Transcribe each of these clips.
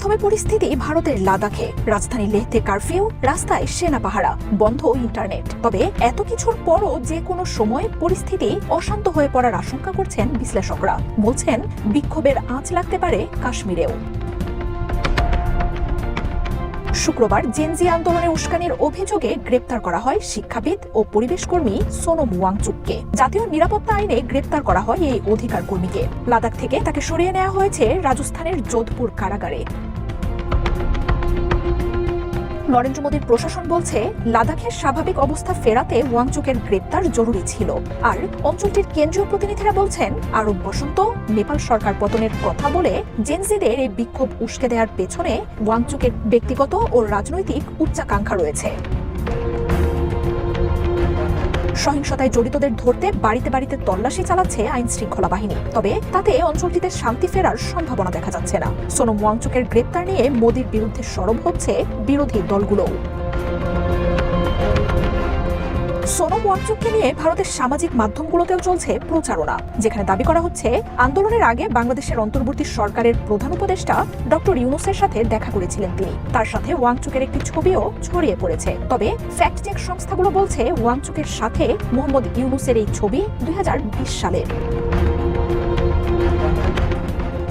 থমথমে পরিস্থিতি ভারতের লাদাখে। রাজধানী লেহতে কারফিউ, রাস্তায় সেনা পাহারা, বন্ধ ইন্টারনেট। তবে এত কিছুর পরও যে কোনো সময় পরিস্থিতি অশান্ত হয়ে পড়ার আশঙ্কা করছেন বিশ্লেষকরা। বলছেন, বিক্ষোভের আঁচ লাগতে পারে কাশ্মীরেও। শুক্রবার জেনজি আন্দোলনে উস্কানির অভিযোগে গ্রেপ্তার করা হয় শিক্ষাবিদ ও পরিবেশ কর্মী সোনম ওয়াংচুককে। জাতীয় নিরাপত্তা আইনে গ্রেপ্তার করা হয় এই অধিকার কর্মীকে। লাদাখ থেকে তাকে সরিয়ে নেওয়া হয়েছে রাজস্থানের যোধপুর কারাগারে। নরেন্দ্র মোদীর প্রশাসন বলছে, লাদাখের স্বাভাবিক অবস্থা ফেরাতে ওয়াংচুকের গ্রেপ্তার জরুরি ছিল। আর অঞ্চলটির কেন্দ্রীয় প্রতিনিধিরা বলছেন, আরব বসন্ত, নেপাল সরকার পতনের কথা বলে জেনজিদের এই বিক্ষোভ উস্কে দেওয়ার পেছনে ওয়াংচুকের ব্যক্তিগত ও রাজনৈতিক উচ্চাকাঙ্ক্ষা রয়েছে। সহিংসতায় জড়িতদের ধরতে বাড়িতে বাড়িতে তল্লাশি চালাচ্ছে আইন শৃঙ্খলা বাহিনী। তবে তাতে অঞ্চলটিতে শান্তি ফেরার সম্ভাবনা দেখা যাচ্ছে না। সোনম ওয়াংচুকের গ্রেপ্তার নিয়ে মোদীর বিরুদ্ধে সরব হচ্ছে বিরোধী দলগুলোও। সোনম ওয়াংচুককে নিয়ে ভারতের সামাজিক মাধ্যমগুলোতেও চলছে প্রচারণা, যেখানে দাবি করা হচ্ছে আন্দোলনের আগে বাংলাদেশের অন্তর্বর্তী সরকারের প্রধান উপদেষ্টা ডক্টর ইউনুসের সাথে দেখা করেছিলেন তিনি। তার সাথে ওয়াংচুকের একটি ছবিও ছড়িয়ে পড়েছে। তবে ফ্যাক্ট চেক সংস্থাগুলো বলছে ওয়াংচুকের সাথে মোহাম্মদ ইউনুসের এই ছবি দুই হাজার বিশ সালের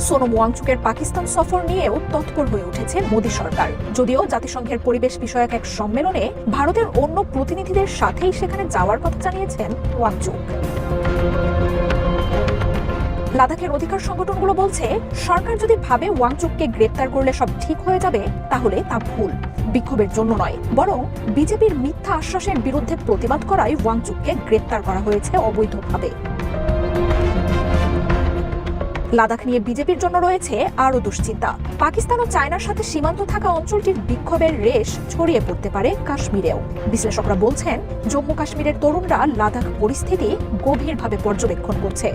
সোনম ওয়াংচুকের পাকিস্তান সফর নিয়েও তৎপর হয়ে উঠেছে মোদী সরকার। যদিও জাতিসংঘের পরিবেশ বিষয়ক এক সম্মেলনে ভারতের অন্য প্রতিনিধিদের সাথেই সেখানে যাওয়ার কথা জানিয়েছেন ওয়াংচুক লাদাখের অধিকার সংগঠনগুলো বলছে, সরকার যদি ভাবে ওয়াংচুককে গ্রেপ্তার করলে সব ঠিক হয়ে যাবে, তাহলে তা ভুল, বিক্ষোভের জন্য নয়। বরং বিজেপির মিথ্যা আশ্বাসের বিরুদ্ধে প্রতিবাদ করায় ওয়াংচুককে গ্রেপ্তার করা হয়েছে অবৈধভাবে। লাদাখ নিয়ে বিজেপির জন্য রয়েছে আরও দুশ্চিন্তা। পাকিস্তান ও চায়নার সাথে সীমান্ত থাকা অঞ্চলটির বিক্ষোভের রেশ ছড়িয়ে পড়তে পারে কাশ্মীরেও। বিশ্লেষকরা বলছেন, জম্মু কাশ্মীরের তরুণরা লাদাখ পরিস্থিতি গভীরভাবে পর্যবেক্ষণ করছে।